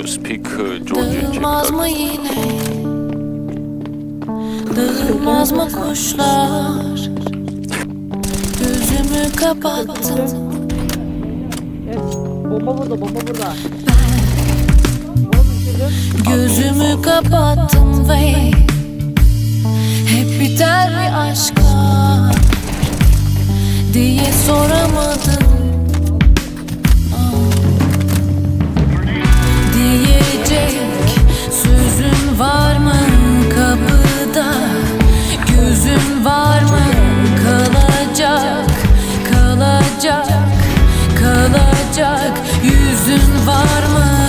uh, speak uh, Georgian mı yine? Dağılmaz mı kuşlar? Gözümü kapattım. Bomba burada, bomba burada. Gözümü kapattım ve hep biter bir aşklar diye soramadım. Yüzün var mı